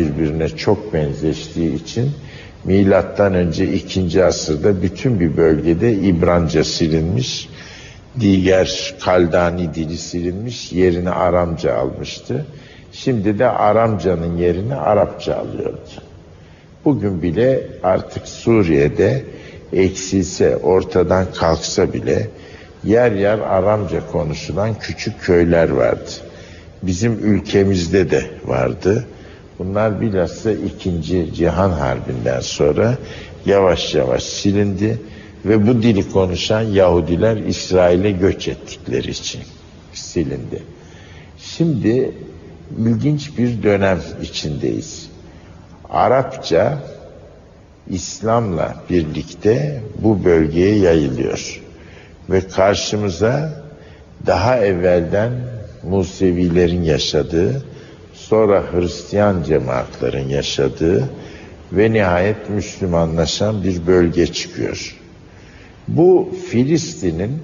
birbirine çok benzeştiği için milattan önce 2. asırda bütün bir bölgede İbranca silinmiş, diğer Kaldani dili silinmiş, yerini Aramca almıştı. Şimdi de Aramcanın yerini Arapça alıyordu. Bugün bile artık Suriye'de eksilse, ortadan kalksa bile yer yer Aramca konuşulan küçük köyler vardı. Bizim ülkemizde de vardı. Bunlar bilhassa ikinci Cihan Harbi'nden sonra yavaş yavaş silindi ve bu dili konuşan Yahudiler İsrail'e göç ettikleri için silindi. Şimdi ilginç bir dönem içindeyiz. Arapça İslam'la birlikte bu bölgeye yayılıyor. Ve karşımıza daha evvelden Musevilerin yaşadığı, sonra Hristiyan cemaatlerin yaşadığı ve nihayet Müslümanlaşan bir bölge çıkıyor. Bu Filistin'in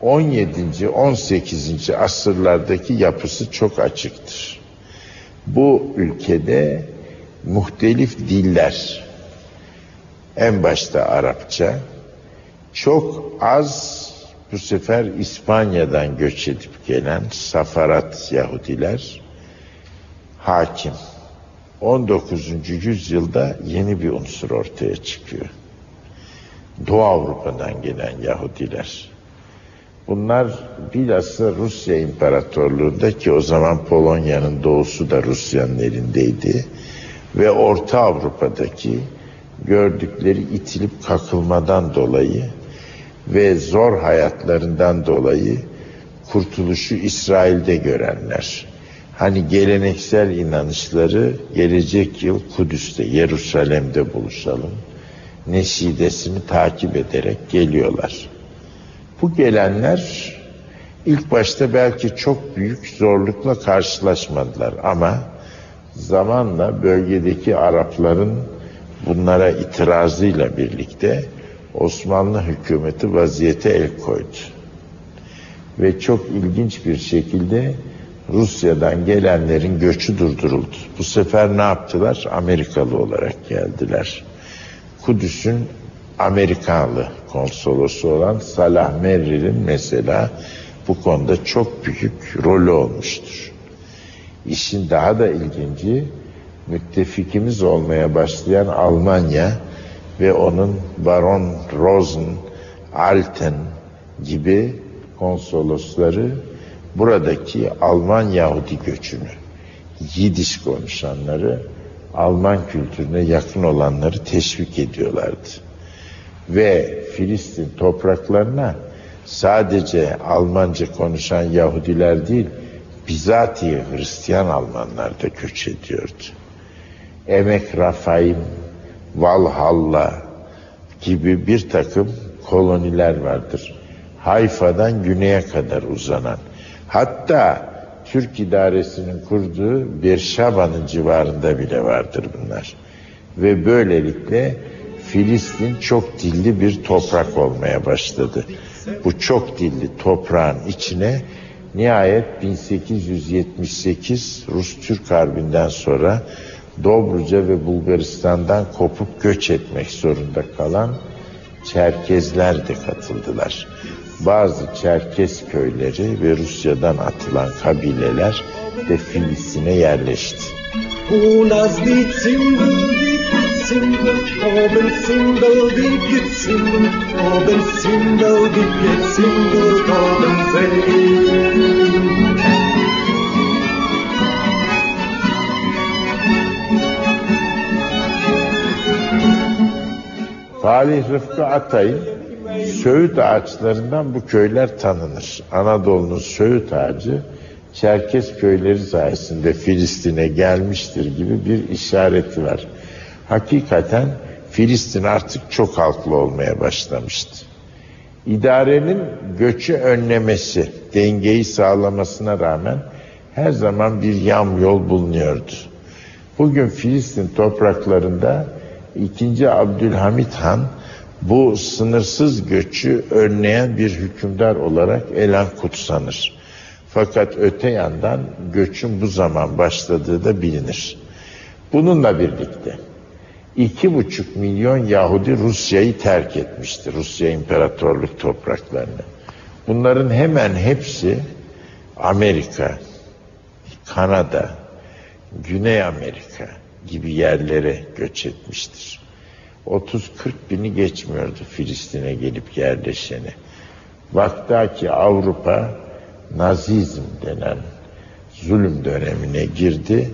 17. 18. asırlardaki yapısı çok açıktır. Bu ülkede muhtelif diller, en başta Arapça, çok az bu sefer İspanya'dan göç edip gelen Safarat Yahudiler hakim. 19. yüzyılda yeni bir unsur ortaya çıkıyor. Doğu Avrupa'dan gelen Yahudiler. Bunlar bilhassa Rusya İmparatorluğu'nda ki o zaman Polonya'nın doğusu da Rusya'nın elindeydi. Ve Orta Avrupa'daki gördükleri itilip kakılmadan dolayı ve zor hayatlarından dolayı kurtuluşu İsrail'de görenler. Hani geleneksel inanışları gelecek yıl Kudüs'te, Yerusalem'de buluşalım. Neşidesini takip ederek geliyorlar. Bu gelenler ilk başta belki çok büyük zorlukla karşılaşmadılar ama zamanla bölgedeki Arapların bunlara itirazıyla birlikte Osmanlı hükümeti vaziyete el koydu. Ve çok ilginç bir şekilde Rusya'dan gelenlerin göçü durduruldu. Bu sefer ne yaptılar? Amerikalı olarak geldiler. Kudüs'ün Amerikalı konsolosu olan Salah Merril'in mesela bu konuda çok büyük rolü olmuştur. İşin daha da ilginci müttefikimiz olmaya başlayan Almanya ve onun Baron Rosen, Alten gibi konsolosları buradaki Alman Yahudi göçünü, Yidiş konuşanları, Alman kültürüne yakın olanları teşvik ediyorlardı. Ve Filistin topraklarına sadece Almanca konuşan Yahudiler değil, bizatihi Hristiyan Almanlar da göç ediyordu. Emek Rafaim, Valhalla gibi bir takım koloniler vardır. Hayfa'dan güneye kadar uzanan. Hatta Türk idaresinin kurduğu Berşaba'nın civarında bile vardır bunlar. Ve böylelikle Filistin çok dilli bir toprak olmaya başladı. Bu çok dilli toprağın içine nihayet 1878 Rus-Türk Harbi'nden sonra Dobruca ve Bulgaristan'dan kopup göç etmek zorunda kalan Çerkezler de katıldılar. Bazı Çerkez köyleri ve Rusya'dan atılan kabileler de Filistin'e yerleşti. Salih Rıfkı Atay'ın Söğüt ağaçlarından bu köyler tanınır. Anadolu'nun Söğüt ağacı Çerkes köyleri sayesinde Filistin'e gelmiştir gibi bir işareti var. Hakikaten Filistin artık çok halklı olmaya başlamıştı. İdarenin göçü önlemesi, dengeyi sağlamasına rağmen her zaman bir yam yol bulunuyordu. Bugün Filistin topraklarında 2. Abdülhamit Han bu sınırsız göçü önleyen bir hükümdar olarak Elan kutsanır. Fakat öte yandan göçün bu zaman başladığı da bilinir. Bununla birlikte iki buçuk milyon Yahudi Rusya'yı terk etmişti. Rusya İmparatorluk topraklarını. Bunların hemen hepsi Amerika, Kanada, Güney Amerika gibi yerlere göç etmiştir. 30-40 bini geçmiyordu Filistin'e gelip yerleşeni. Vaktaki Avrupa Nazizm denen zulüm dönemine girdi.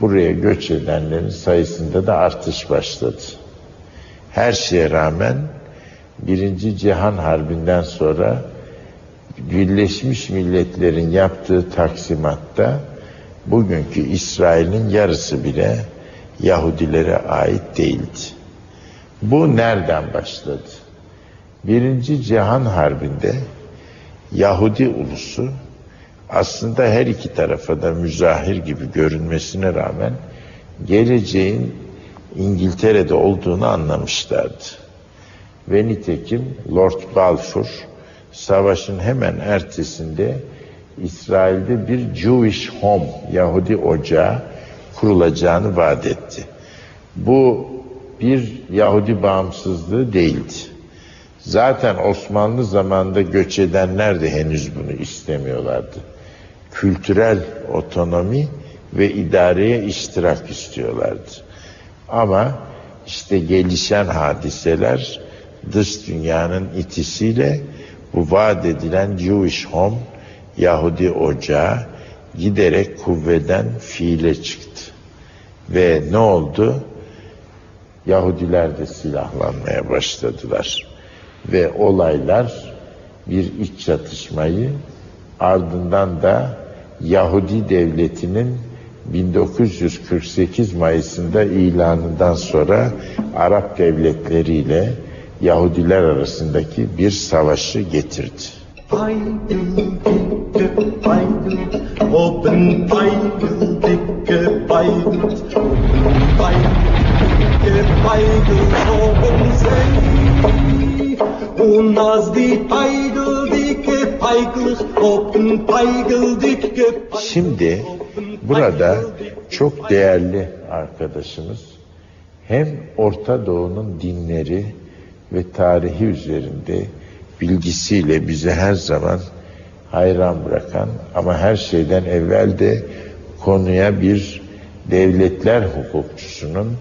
Buraya göç edenlerin sayısında da artış başladı. Her şeye rağmen Birinci Cihan Harbi'nden sonra Birleşmiş Milletler'in yaptığı taksimatta bugünkü İsrail'in yarısı bile Yahudilere ait değildi. Bu nereden başladı? Birinci Cihan Harbi'nde Yahudi ulusu aslında her iki tarafa da müzahir gibi görünmesine rağmen geleceğin İngiltere'de olduğunu anlamışlardı. Ve nitekim Lord Balfour savaşın hemen ertesinde İsrail'de bir Jewish Home, Yahudi ocağı kurulacağını vaat etti. Bu bir Yahudi bağımsızlığı değildi. Zaten Osmanlı zamanında göç edenler de henüz bunu istemiyorlardı. Kültürel otonomi ve idareye iştirak istiyorlardı. Ama işte gelişen hadiseler dış dünyanın itisiyle bu vaat edilen Jewish Home Yahudi ocağı giderek kuvveden fiile çıktı. Ve ne oldu? Yahudiler de silahlanmaya başladılar. Ve olaylar bir iç çatışmayı ardından da Yahudi devletinin 1948 Mayıs'ında ilanından sonra Arap devletleriyle Yahudiler arasındaki bir savaşı getirdi. Feigl, dicke Feigl, oben Feigl, dicke Feigl, oben Feigl, dicke Feigl, oben See. Und als die dicke Feigl, oben Feigl, dicke Feigl, Şimdi burada çok değerli arkadaşımız hem Orta Doğu'nun dinleri ve tarihi üzerinde bilgisiyle bizi her zaman hayran bırakan ama her şeyden evvel de konuya bir devletler hukukçusunun,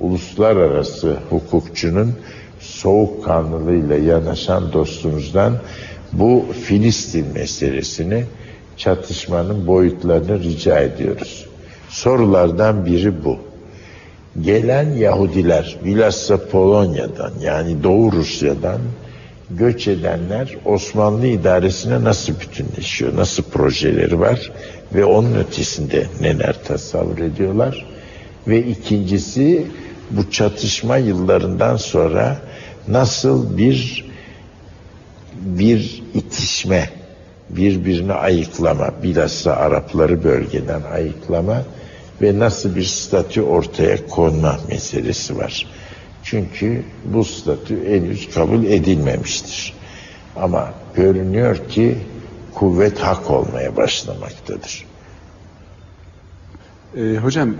uluslararası hukukçunun soğukkanlılığıyla yanaşan dostumuzdan bu Filistin meselesini çatışmanın boyutlarını rica ediyoruz. Sorulardan biri bu. Gelen Yahudiler bilhassa Polonya'dan yani Doğu Rusya'dan göç edenler Osmanlı idaresine nasıl bütünleşiyor, nasıl projeleri var ve onun ötesinde neler tasavvur ediyorlar. Ve ikincisi bu çatışma yıllarından sonra nasıl bir bir itişme, birbirini ayıklama, bilhassa Arapları bölgeden ayıklama ve nasıl bir statü ortaya konma meselesi var. Çünkü bu statü henüz kabul edilmemiştir. Ama görünüyor ki kuvvet hak olmaya başlamaktadır. Ee, hocam, e,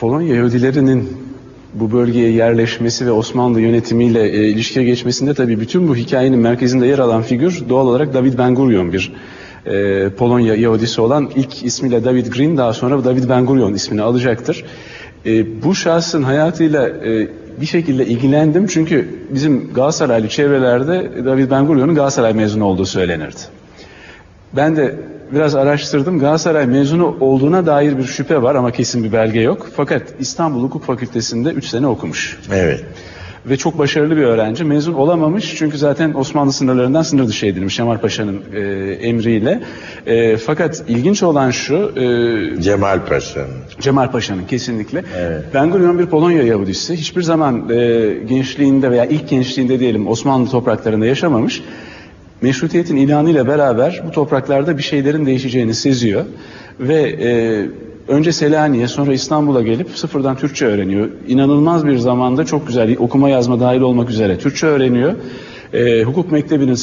Polonya Yahudilerinin bu bölgeye yerleşmesi ve Osmanlı yönetimiyle e, ilişkiye geçmesinde tabii bütün bu hikayenin merkezinde yer alan figür doğal olarak David Ben Gurion bir e, Polonya Yahudisi olan ilk ismiyle David Green daha sonra David Ben Gurion ismini alacaktır. E, bu şahsın hayatıyla e, bir şekilde ilgilendim çünkü bizim Galatasaraylı çevrelerde David Ben Gurion'un Galatasaray mezunu olduğu söylenirdi. Ben de biraz araştırdım. Galatasaray mezunu olduğuna dair bir şüphe var ama kesin bir belge yok. Fakat İstanbul Hukuk Fakültesi'nde 3 sene okumuş. Evet. Ve çok başarılı bir öğrenci. Mezun olamamış çünkü zaten Osmanlı sınırlarından sınır dışı edilmiş Cemal Paşa'nın e, emriyle. E, fakat ilginç olan şu, e, Cemal Paşa'nın. Cemal Paşa'nın kesinlikle. Evet. Ben Gurion bir Polonya Yahudisi. Hiçbir zaman e, gençliğinde veya ilk gençliğinde diyelim Osmanlı topraklarında yaşamamış. Meşrutiyetin ilanıyla beraber bu topraklarda bir şeylerin değişeceğini seziyor. Ve e, önce Selanik'e sonra İstanbul'a gelip sıfırdan Türkçe öğreniyor. İnanılmaz bir zamanda çok güzel okuma yazma dahil olmak üzere Türkçe öğreniyor. E, hukuk mektebinin